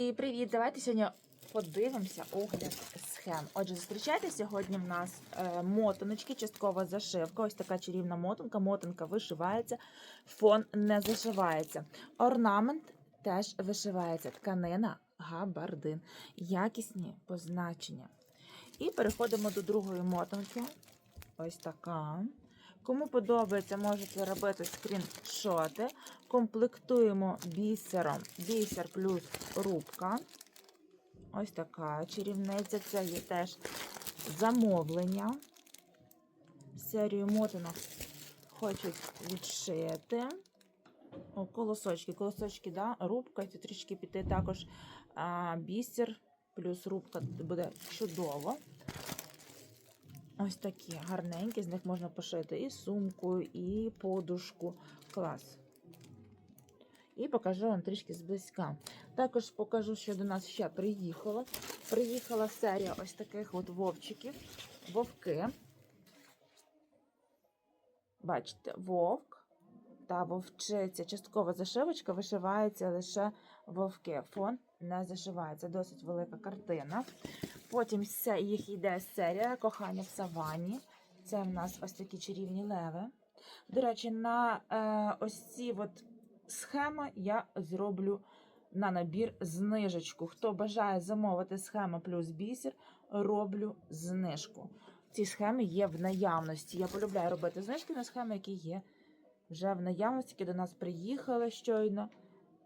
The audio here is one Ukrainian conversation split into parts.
І привіт! Давайте сьогодні подивимося огляд схем. Отже, зустрічайте сьогодні в нас е, мотаночки, часткова зашивка. Ось така чарівна мотанка. Мотанка вишивається, фон не зашивається. Орнамент теж вишивається. Тканина габардин. Якісні позначення. І переходимо до другої мотанки. Ось така. Кому подобається, можете робити скріншоти. Комплектуємо бісером. Бісер плюс рубка. Ось така чарівниця. Це є теж замовлення. Серію мотинок хочуть відшити. О, колосочки. Колосочки, да, рубка. Це трішки піти також а, бісер плюс рубка буде чудово. Ось такі гарненькі, з них можна пошити і сумку, і подушку. Клас. І покажу вам трішки зблизька. Також покажу, що до нас ще приїхало. Приїхала серія ось таких от вовчиків. Вовки. Бачите, вовк та вовчиця. Часткова зашивочка вишивається лише вовки. Фон не зашивається. Досить велика картина. Потім їх йде серія кохання в савані. Це в нас ось такі чарівні леви. До речі, на е, ось ці от схеми я зроблю на набір знижечку. Хто бажає замовити схема плюс бісер, роблю знижку. Ці схеми є в наявності. Я полюбляю робити знижки на схеми, які є вже в наявності, до нас приїхали щойно.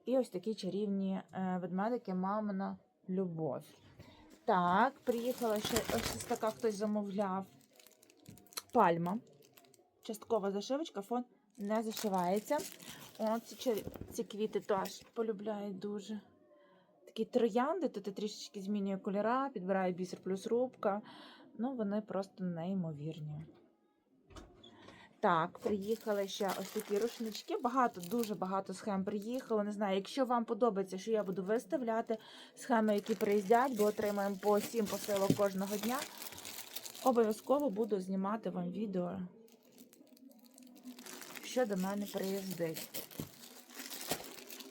І ось такі чарівні е, ведмедики, мамина любов. Так, приїхала ще ось така хтось замовляв. Пальма. Часткова зашивочка, фон не зашивається. О, ці, ці квіти теж полюбляють дуже. Такі троянди, тут трішечки змінює кольора, підбираю бісер плюс рубка. Ну, вони просто неймовірні. Так, приїхали ще ось такі рушнички. Багато, дуже багато схем приїхало. Не знаю, якщо вам подобається, що я буду виставляти схеми, які приїздять, бо отримаємо по 7 посилок кожного дня. Обов'язково буду знімати вам відео, що до мене приїздить.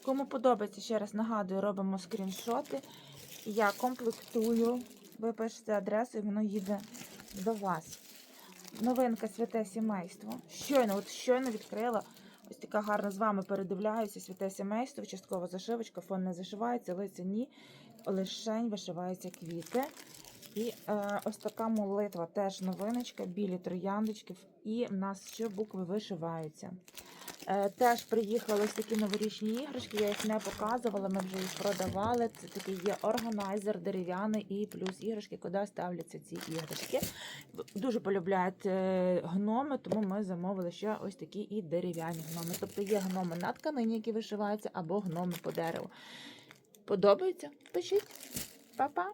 Кому подобається, ще раз нагадую, робимо скріншоти. Я комплектую, ви пишете адресу і воно їде до вас. Новинка святе сімейство. Щойно, от щойно відкрила. Ось така гарна з вами передивляюся. Святе сімейство, часткова зашивочка, фон не зашивається, лиця ні. Лишень вишиваються квіти. І е, ось така молитва, теж новиночка, білі трояндочки. І в нас ще букви вишиваються. Е, теж приїхали ось такі новорічні іграшки, я їх не показувала, ми вже їх продавали. Це такий є органайзер дерев'яний і плюс іграшки, куди ставляться ці іграшки. Дуже полюбляють е, гноми, тому ми замовили ще ось такі і дерев'яні гноми. Тобто є гноми на тканині, які вишиваються, або гноми по дереву. Подобається? Пишіть. Па-па!